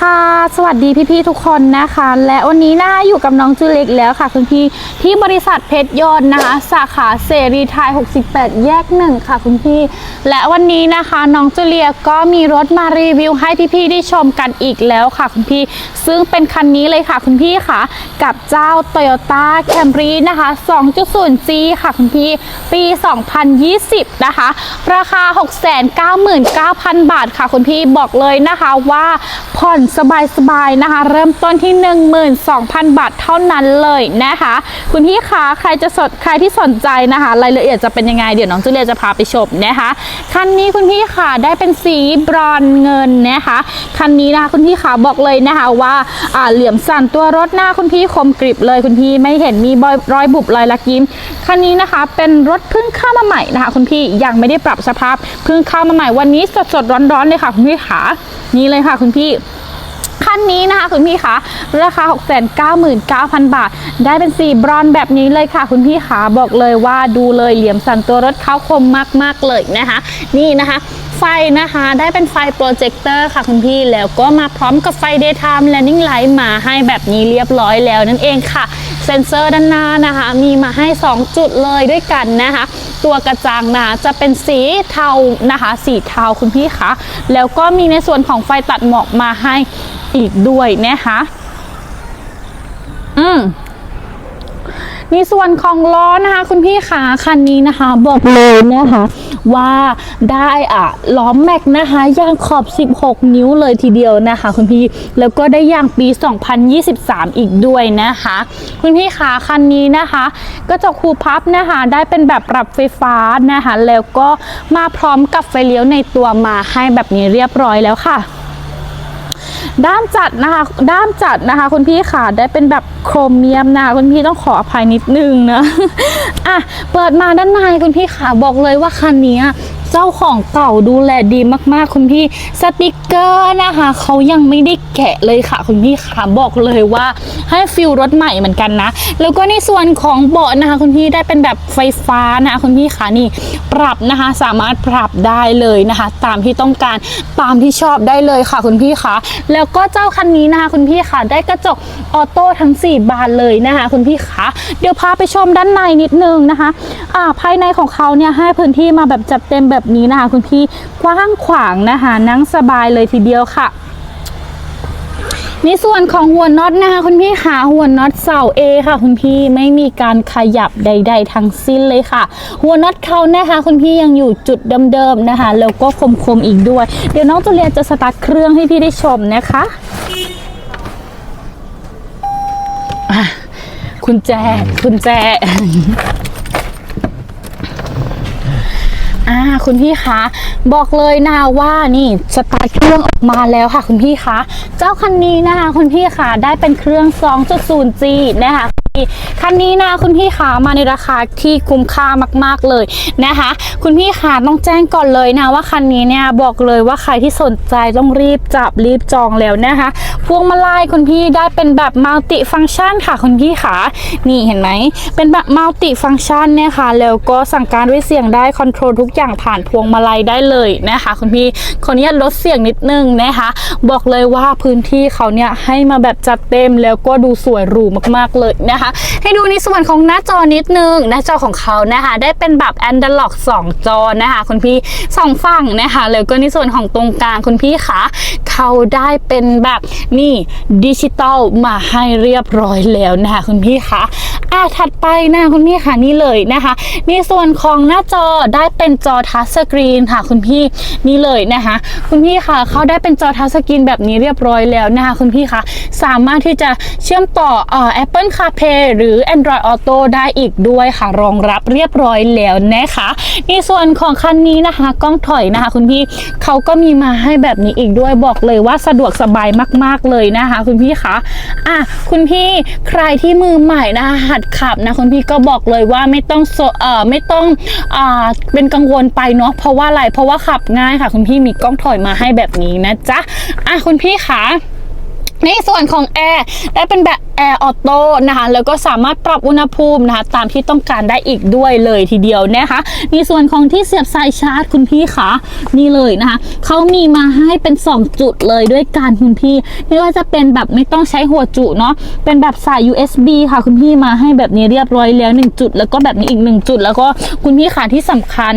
ค่ะ สวัสดีพี่ๆทุกคนนะคะ และวันนี้นะคะอยู่กับน้องจูเล็กแล้วค่ะคุณพี่ที่บริษัทเพชรยนต์นะคะ สาขาเสรีไทย 68 แยกหนึ่งค่ะคุณพี่ และวันนี้นะคะน้องจูเลียก็มีรถมารีวิวให้พี่ๆได้ชมกันอีกแล้วค่ะคุณพี่ ซึ่งเป็นคันนี้เลยค่ะคุณพี่ค่ะ กับเจ้า Toyota Camry นะคะ 2.0G ค่ะคุณพี่ ปี 2020 นะคะ ราคา 699,000 บาทค่ะคุณพี่บอกเลยนะคะว่าผ่อนสบายๆนะคะ เริ่มต้นที่ 12,000 บาทเท่านั้นเลยนะคะ คุณพี่คะใครจะสนใครที่สนใจนะคะ รายละเอียดจะเป็นยังไงเดี๋ยวน้องจูเลียจะพาไปชมนะคะคันนี้คุณพี่ค่ะได้เป็นสีบรอนเงินนะคะคันนี้นะคะคุณพี่ขาบอกเลยนะคะว่าอ่าเหลี่ยมสั่นตัวรถหน้าคุณพี่คมกริบเลยคุณพี่ไม่เห็นมีรอยบุบรอยลักยิ้มคันนี้นะคะเป็นรถเพิ่งเข้ามาใหม่นะคะ คุณพี่ยังไม่ได้ปรับสภาพเพิ่งเข้ามาใหม่วันนี้สดๆร้อนๆเลยค่ะคุณพี่ขานี่เลยค่ะคุณพี่ คันนี้นะคะคุณพี่คะราคา 699,000 บาท ได้เป็นสีบรอนซ์แบบนี้เลยค่ะ คุณพี่ขาบอกเลยว่าดูเลยเหลี่ยมสันตัวรถเขาคมมาก ๆ เลยนะคะ นี่นะคะไฟนะคะได้เป็นไฟโปรเจคเตอร์ค่ะคุณพี่แล้วก็มาพร้อมกับไฟ daytime landing light มาให้แบบนี้เรียบร้อยแล้วนั่นเองค่ะ เซ็นเซอร์ด้านหน้านะคะ มีมาให้ 2 จุดเลยด้วยกันนะคะ ตัวกระจังนะจะเป็นสีเทานะคะสีเทาคุณพี่คะแล้วก็มีในส่วนของไฟตัดหมอกมาให้อีกด้วยนะคะอืม ในส่วนของล้อนะคะ คุณพี่ขาคันนี้นะคะ บอกเลยนะคะ ว่าได้อะล้อแม็กนะคะยางขอบ 16 นิ้วเลยทีเดียวนะคะ คุณพี่แล้วก็ได้ยางปี 2023 อีกด้วยนะคะ คุณพี่ขาคันนี้นะคะกระจกคูพับนะคะได้เป็นแบบปรับไฟฟ้านะคะ แล้วก็มาพร้อมกับไฟเลี้ยวในตัวมาให้แบบนี้เรียบร้อยแล้วค่ะ ด้ามจัดนะคะด้ามจัดนะคะ คุณพี่ค่ะได้เป็นแบบโครเมียมนะคุณพี่ต้องขออภัยนิดนึงนะอะเปิดมาด้านในคุณพี่ค่ะบอกเลยว่าคันนี้ เจ้าของเก่าดูแลดีมากๆ คุณพี่สติกเกอร์นะคะเขายังไม่ได้แกะเลยค่ะ คุณพี่ค่ะบอกเลยว่าให้ฟิลรถใหม่เหมือนกันนะ แล้วก็ในส่วนของเบาะนะคะ คุณพี่ได้เป็นแบบไฟฟ้านะคะคุณพี่ค่ะนี่ปรับนะคะสามารถปรับได้เลยนะคะ ตามที่ต้องการตามที่ชอบได้เลยค่ะ คุณพี่ค่ะแล้วก็เจ้าคันนี้นะคะคุณพี่ค่ะได้กระจกออโต้ทั้ง 4 บานเลยนะคะ คุณพี่ค่ะเดี๋ยวพาไปชมด้านในนิดนึงนะคะอ่าภายในของเขาเนี่ยให้พื้นที่มาแบบจัดเต็มแบบแบบนี้นะคะ คุณพี่กว้างขวางนะคะ นั่งสบายเลยทีเดียวค่ะในส่วนของหัวน็อตนะคะคุณพี่ขาหัวน็อตเสา A ค่ะ คุณพี่ไม่มีการขยับใด ๆทั้งสิ้นเลยค่ะ หัวน็อตเขานะคะ คุณพี่ยังอยู่จุดเดิมๆนะคะ แล้วก็คมๆอีกด้วย เดี๋ยวน้องตุเรียนจะสตาร์ทเครื่องให้พี่ได้ชมนะคะะคุณแจคุณแจ อ่าคุณพี่คะบอกเลยนะคะว่านี่สตาร์ทเครื่องออกมาแล้วค่ะ คุณพี่คะเจ้าคันนี้นะคะคุณพี่คะได้เป็นเครื่อง 2.0G นะคะ คันนี้นะคุณพี่คะมาในราคาที่คุ้มค่ามากๆเลยนะคะ คุณพี่คะต้องแจ้งก่อนเลยนะว่าคันนี้เนี่ยบอกเลยว่าใครที่สนใจต้องรีบจับรีบจองแล้วนะคะพวงมาลัยคุณพี่ได้เป็นแบบมัลติฟัง c t ชันค่ะคุณพี่คะนี่เห็นไหมเป็นแบบมัลติฟัง c t ชันเนี่ยค่ะแล้วก็สั่งการด้วยเสียงได้คอนโทรลทุกอย่างผ่านพวงมาลัยได้เลยนะคะคุณพี่คนนี้ลดเสียงนิดนึงนะคะบอกเลยว่าพื้นที่เขาเนี่ยให้มาแบบจัดเต็มแล้วก็ดูสวยหรูมากๆเลยนะคะให้ดูในส่วนของหน้าจอนิดนึง หน้าจอของเขานะคะ ได้เป็นแบบ a n a l o g 2จอนะคะคุณพี่สองฝั่งนะคะแล้วก็ในส่วนของตรงกลางคุณพี่คะเขาได้เป็นแบบนี่ดิจิตอลมาให้เรียบร้อยแล้วนะคะคุณพี่คะอะถัดไปนะคุณพี่ค่ะนี่เลยนะคะในส่วนของหน้าจอได้เป็นจอทัชสกรีนค่ะคุณพี่นี่เลยนะคะคุณพี่คะเขาได้เป็นจอทัชสกรีนแบบนี้เรียบร้อยแล้วนะคะคุณพี่คะสามารถที่จะเชื่อมต่อเอ่อ Apple CarPlay หรือ Android Auto ได้อีกด้วยค่ะ รองรับเรียบร้อยแล้วนะคะในส่วนของคันนี้นะคะ กล้องถอยนะคะ คุณพี่เขาก็มีมาให้แบบนี้อีกด้วยบอกเลยว่าสะดวกสบายมาก ๆเลยนะคะ คุณพี่คะอะคุณพี่ใครที่มือใหม่นะคะหัดขับนะคุณพี่ก็บอกเลยว่าไม่ต้องเอ่อไม่ต้องอ่าเป็นกังวลไปเนาะเพราะว่าอะไรเพราะว่าขับง่ายค่ะ คุณพี่มีกล้องถอยมาให้แบบนี้นะจ๊ะอะคุณพี่คะ ในส่วนของแอร์ได้เป็นแบบแอร์ออโต้นะคะแล้วก็สามารถปรับอุณหภูมินะคะ ตามที่ต้องการได้อีกด้วยเลยทีเดียวนะคะในส่วนของที่เสียบสายชาร์จคุณพี่คะนี่เลยนะคะเขามีมาให้เป็น 2 จุดเลยด้วยกันคุณพี่ไม่ว่าจะเป็นแบบไม่ต้องใช้หัวจุเนาะเป็นแบบสาย USB ค่ะคุณพี่มาให้แบบนี้เรียบร้อยแล้ว 1 จุด แล้วก็แบบนี้อีก 1 จุด แล้วก็คุณพี่ค่ะที่สำคัญ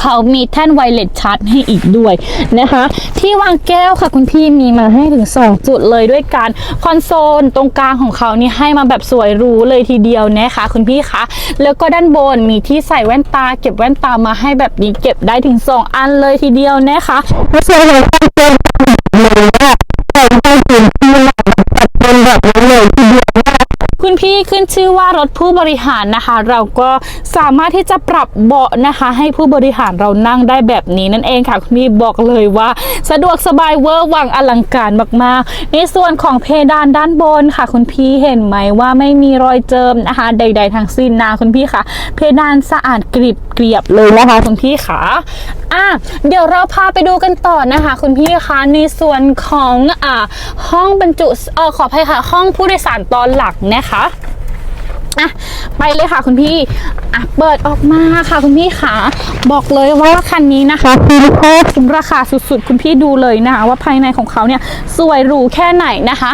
เขามีแท่นไวเลสชาร์จให้อีกด้วยนะคะ ที่วางแก้วค่ะคุณพี่มีมาให้ถึง 2 จุดเลยด้วยกันคอนโซลตรงกลางของเขานี่ให้มาแบบสวยหรูเลยทีเดียวนะคะ คุณพี่คะแล้วก็ด้านบนมีที่ใส่แว่นตา เก็บแว่นตามาให้แบบนี้เก็บได้ถึง 2 อันเลยทีเดียวนะคะไม่ใช่เลยเป็นเลยว่าใส่ให้ถึงที่หลังเป็นแบบนี้เลย พี่ขึ้นชื่อว่ารถผู้บริหารนะคะ เราก็สามารถที่จะปรับเบาะนะคะ ให้ผู้บริหารเรานั่งได้แบบนี้นั่นเองค่ะคุณพี่บอกเลยว่า สะดวกสบายเวอร์วังอลังการมากๆ ในส่วนของเพดานด้านบนค่ะ คุณพี่เห็นไหมว่าไม่มีรอยเจิมนะคะ ใด ๆ ทั้งสิ้นนะคุณพี่ค่ะ เพดานสะอาดกริบเกรียบเลยนะคะคุณพี่ค่ะอะเดี๋ยวเราพาไปดูกันต่อนะคะ คุณพี่คะในส่วนของอ่าห้องบรรจุเออขออภัยค่ะ ห้องผู้โดยสารตอนหลักนะคะอะไปเลยค่ะคุณพี่อะเปิดออกมาค่ะคุณพี่ขาบอกเลยว่าคันนี้นะคะคุ้มค่าคุ้มราคาสุดๆ คุณพี่ดูเลยนะคะว่าภายในของเขาเนี่ยสวยหรูแค่ไหนนะคะ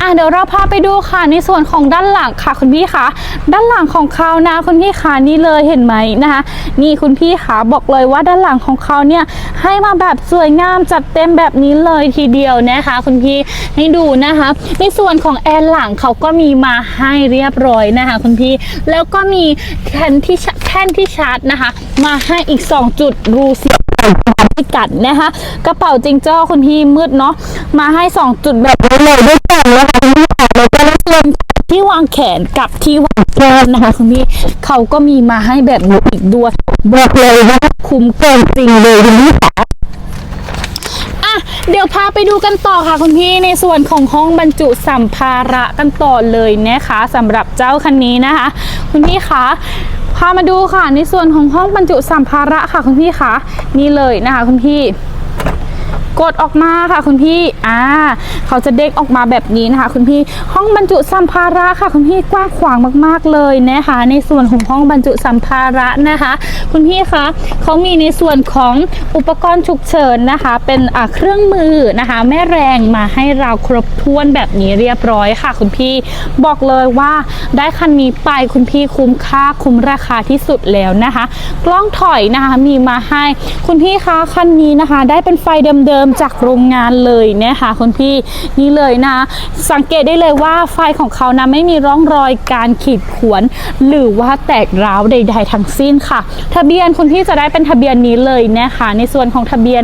อะเดี๋ยวเราพาไปดูค่ะในส่วนของด้านหลังค่ะคุณพี่คะด้านหลังของเขานะคุณพี่ขานี่เลยเห็นไหมนะคะ นี่คุณพี่ขาบอกเลยว่าด้านหลังของเขาเนี่ยให้มาแบบสวยงามจัดเต็มแบบนี้เลยทีเดียวนะคะ คุณพี่ให้ดูนะคะ ในส่วนของแอร์หลังเขาก็มีมาให้เรียบร้อยนะคะ คุณพี่แล้วก็มีแท่นที่ชาแท่นที่ชาร์จนะคะ มาให้อีก 2 จุดรูเสียบ กัดนะคะ กระเป๋าจิงจ้อคุณพี่มืดเนาะมาให้ 2 จุดแบบนี้เลยด้วยกันนะคะคุณพี่ค่ะแล้วก็ในส่วนที่วางแขนกับที่วางแก้มนะคะคุณพี่เขาก็มีมาให้แบบนี้อีกด้วยบอกเลยว่าคุ้มเกินจริงเลยคุณพี่ค่ะเดี๋ยวพาไปดูกันต่อค่ะคุณพี่ในส่วนของห้องบรรจุสัมภาระกันต่อเลยนะคะสำหรับเจ้าคันนี้นะคะ คุณพี่คะ พามาดูค่ะในส่วนของห้องบรรจุสัมภาระค่ะคุณพี่คะนี่เลยนะคะคุณพี่ กดออกมาค่ะคุณพี่ อ่า เขาจะเด้งออกมาแบบนี้นะคะ คุณพี่ ห้องบรรจุสัมภาระค่ะ คุณพี่กว้างขวางมาก ๆ เลยนะคะ ในส่วนของห้องบรรจุสัมภาระนะคะ คุณพี่คะเขามีในส่วนของอุปกรณ์ฉุกเฉินนะคะ เป็นอ่าเครื่องมือนะคะ แม่แรงมาให้เราครบถ้วนแบบนี้เรียบร้อยค่ะ คุณพี่ บอกเลยว่าได้คันนี้ไปคุณพี่คุ้มค่าคุ้มราคาที่สุดแล้วนะคะ กล้องถอยนะคะมีมาให้ คุณพี่คะคันนี้นะคะ ได้เป็นไฟเดิมๆจากโรงงานเลยนะคะคุณพี่นี่เลยนะ สังเกตได้เลยว่าไฟของเขานะไม่มีร่องรอยการขีดข่วน หรือว่าแตกร้าวใด ๆ ทั้งสิ้นค่ะ ทะเบียนคุณพี่จะได้เป็นทะเบียนนี้เลยนะคะในส่วนของทะเบียน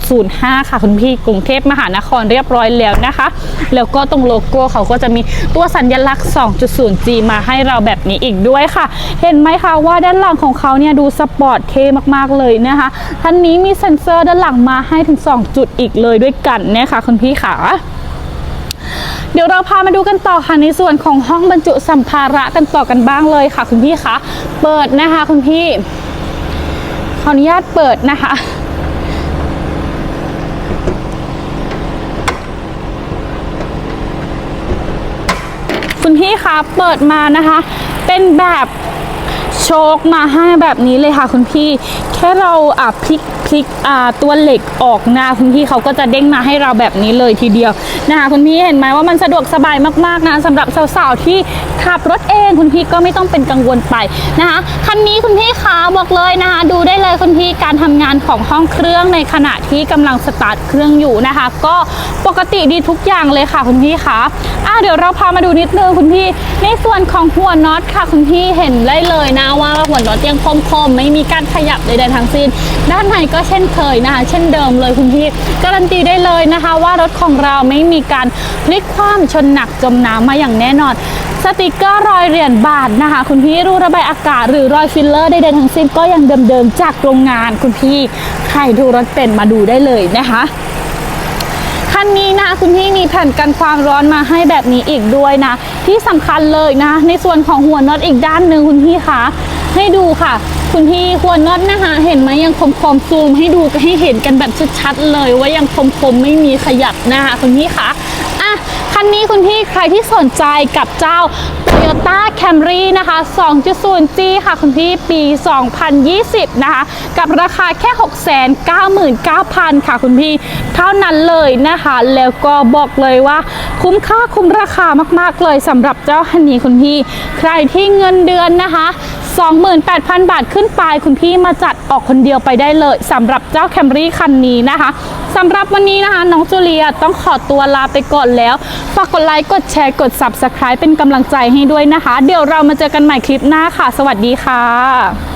8605 ค่ะคุณพี่กรุงเทพมหานครเรียบร้อยแล้วนะคะ แล้วก็ตรงโลโก้เขาก็จะมีตัวสัญลักษณ์ 2.0G มาให้เราแบบนี้อีกด้วยค่ะ เห็นไหมคะว่าด้านหลังของเขาเนี่ยดูสปอร์ตเท่มากๆเลยนะคะท่านนี้มีเซ็นเซอร์ด้านหลังมาให้ถึง 2จุดอีกเลยด้วยกันนะคะคุณพี่ขาเดี๋ยวเราพามาดูกันต่อค่ะในส่วนของห้องบรรจุสัมภาระกันต่อกันบ้างเลยค่ะ คุณพี่คะเปิดนะคะคุณพี่ ขออนุญาตเปิดนะคะคุณพี่คะเปิดมานะคะ เป็นแบบโชคมาให้แบบนี้เลยค่ะคุณพี่ แค่เราอะพลิก ลิกตัวเหล็กออกหน้าคุณพี่เขาก็จะเด้งมาให้เราแบบนี้เลยทีเดียวนะคะคุณพี่เห็นไหมว่ามันสะดวกสบายมากๆนะสำหรับสาวๆที่ขับรถเองคุณพี่ก็ไม่ต้องเป็นกังวลไปนะคะคันนี้คุณพี่คะบอกเลยนะคะดูได้เลยคุณพี่การทำงานของห้องเครื่องในขณะที่กำลังสตาร์ทเครื่องอยู่นะคะ ก็ปกติดีทุกอย่างเลยค่ะคุณพี่คะอะเดี๋ยวเราพามาดูนิดนึงคุณพี่ ในส่วนของหัวน็อตค่ะคุณพี่เห็นได้เลยนะว่าหัวน็อตยังคมๆไม่มีการขยับใดๆทั้งสิ้น ด้านในก็เช่นเคยนะคะเช่นเดิมเลยคุณพี่การันตีได้เลยนะคะ ว่ารถของเราไม่มีการพลิกคว่ำชนหนักจมน้ำมาอย่างแน่นอน สติกเกอร์รอยเหรียญบาทนะคะ คุณพี่รูระบายอากาศหรือรอยฟิลเลอร์ใดๆทั้งสิ้นก็ยังเดิมๆจากโรงงานคุณพี่ใครดูรถเป็นมาดูได้เลยนะคะคันนี้นะคุณพี่มีแผ่นกันความร้อนมาให้แบบนี้อีกด้วยนะ ที่สำคัญเลยนะ ในส่วนของหัวน็อตอีกด้านหนึ่งคุณพี่คะให้ดูค่ะ คุณพี่หัวน็อตนะคะเห็นไหมยังคมคมๆซูมให้ดูให้เห็นกันแบบชัดๆเลยว่ายังคมคมๆไม่มีขยับนะคะคุณพี่คะ คันนี้คุณพี่ใครที่สนใจกับเจ้า Toyota Camry นะคะ 2.0G ค่ะคุณพี่ปี 2020 นะคะ กับราคาแค่ 699,000 ค่ะคุณพี่ เท่านั้นเลยนะคะ แล้วก็บอกเลยว่าคุ้มค่าคุ้มราคามากๆเลยสำหรับเจ้าคันนี้คุณพี่ ใครที่เงินเดือนนะคะ28,000 บาทขึ้นไปคุณพี่มาจัดออกคนเดียวไปได้เลยสำหรับเจ้าแคมรี่คันนี้นะคะ สำหรับวันนี้นะคะ น้องจูเลียต้องขอตัวลาไปก่อนแล้วฝากกดไลค์กดแชร์กด Subscribe เป็นกำลังใจให้ด้วยนะคะ เดี๋ยวเรามาเจอกันใหม่คลิปหน้าค่ะ สวัสดีค่ะ